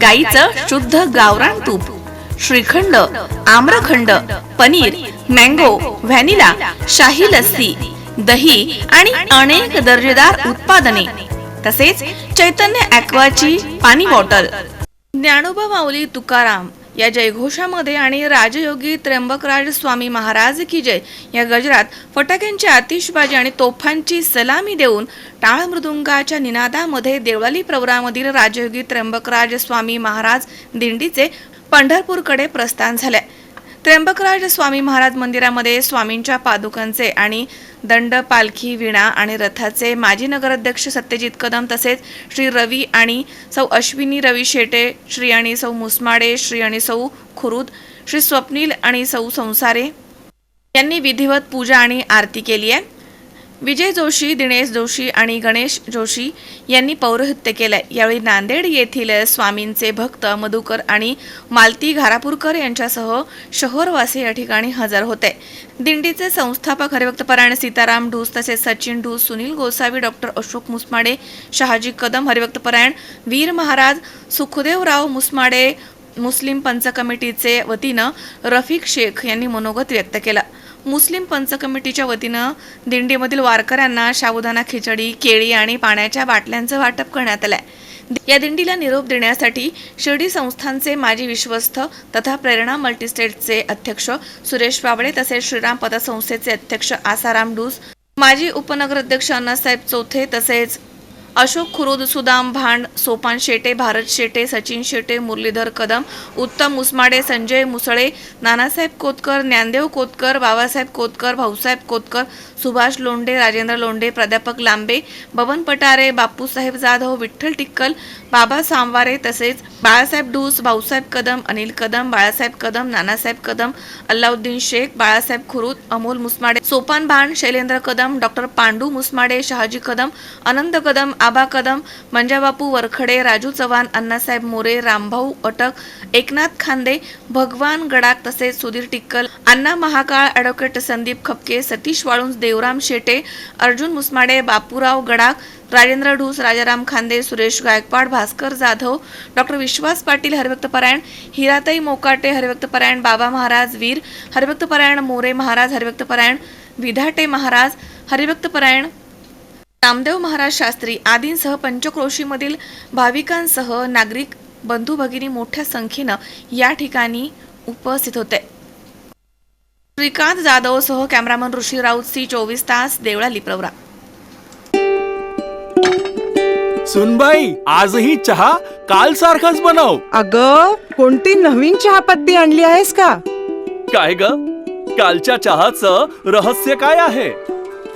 गाईचं शुद्ध गावरान तूप श्रीखंड आम्रखंड पनीर मँगो व्हॅनिला शाही लस्सी दही आणि अनेक दर्जेदार उत्पादने तसेच चैतन्य ॲक्वाची पाणी बॉटल. ज्ञानोबा माऊली तुकाराम या जयघोषामध्ये आणि राजयोगी त्र्यंबकराज स्वामी महाराज की जय या गजरात फटाक्यांची आतिषबाजी आणि तोफांची सलामी देऊन टाळ मृदुंगाच्या निनादामध्ये देवळाली प्रवरामधील राजयोगी त्र्यंबकराज स्वामी महाराज दिंडीचे पंढरपूरकडे प्रस्थान झाले त्र्यंबकराज स्वामी महाराज मंदिरामध्ये स्वामींच्या पादुकांचे आणि दंड पालखी विणा आणि रथाचे माजी नगराध्यक्ष सत्यजित कदम तसेच श्री रवी आणि सौ अश्विनी रवी शेटे श्री आणि सौ मुसमाडे श्री आणि सौ खुरुद श्री स्वप्नील आणि सौ संसारे यांनी विधिवत पूजा आणि आरती केली आहे. विजय जोशी दिनेश जोशी आणि गणेश जोशी यांनी पौरोहित्य केलंय. यावेळी नांदेड येथील स्वामींचे भक्त मधुकर आणि मालती घारापूरकर यांच्यासह शहरवासी या ठिकाणी हजर होते. दिंडीचे संस्थापक हरिभक्तपरायण सीताराम ढूस तसेच सचिन ढूस सुनील गोसावी डॉक्टर अशोक मुसमाडे शहाजी कदम हरिभक्तपरायण वीर महाराज सुखदेवराव मुसमाडे मुस्लिम पंच कमिटीचे वतीनं रफिक शेख यांनी मनोगत व्यक्त केलं. मुस्लिम पंच कमिटीच्या वतीनं दिंडीमधील वारकऱ्यांना साबुदाणा खिचडी केळी आणि पाण्याच्या बाटल्यांचं वाटप करण्यात आलंय. या दिंडीला निरोप देण्यासाठी शिर्डी संस्थांचे माजी विश्वस्त तथा प्रेरणा मल्टीस्टेटचे अध्यक्ष सुरेश बाबळे तसेच श्रीराम पतसंस्थेचे अध्यक्ष आसाराम डूस माजी उपनगराध्यक्ष अण्णासाहेब चौथे तसेच अशोक खुरुद सुदाम भांड सोपान शेटे भारत शेटे सचिन शेटे मुरलीधर कदम उत्तम उस्माडे संजय मुसळे नानासाहेब कोतकर ज्ञानदेव कोतकर बाबासाहेब कोतकर भाऊसाहेब कोतकर सुभाष लोंढे राजेंद्र लोंढे प्राध्यापक लांबे बबन पटारे बापूसाहेब जाधव विठ्ठल टिक्कल बाबा सांवारे तसेच बाळासाहेब ढूस भाऊसाहेब कदम अनिल कदम बाळासाहेब कदम नानासाहेब कदम अल्लाउद्दीन शेख बाळासाहेब खुरुद अमोल मुसमाडे सोपान भांड शैलेंद्र कदम डॉक्टर पांडू मुसमाडे शहाजी कदम अनंत कदम आबा कदम मंजाबापू वरखडे राजू चव्हाण अण्णासाहेब मोरे रामभाऊ अटक एकनाथ खांदे भगवान गडाक तसेच सुधीर टिक्कल अण्णा महाकाळ ॲडव्होकेट संदीप खपके सतीश वाळुंज देवराम शेटे अर्जुन मुसमाडे बापूराव गडाक राजेंद्र ढूस राजाराम खांदे सुरेश गायकवाड भास्कर जाधव डॉक्टर विश्वास पाटील हरिभक्तपरायण हिराताई मोकाटे हरिभक्तपरायण बाबा महाराज वीर हरिभक्तपरायण मोरे महाराज हरिभक्तपरायण विधाटे महाराज हरिभक्तपरायण रामदेव महाराज शास्त्री आदींसह पंचक्रोशीमधील भाविकांसह नागरिक बंधू भगिनी मोठ्या संख्येनं या ठिकाणी उपस्थित होते. श्रीकांत जाधवसह कॅमेरामन ऋषी राऊत सी चोवीस तास देवळाली प्रवरा. सुनबाई आजही चहा काल सारखाच बनव. अग कोणती नवीन चहापत्ती आणली आहेस का? काय ग? कालच्या चहाचं रहस्य काय आहे?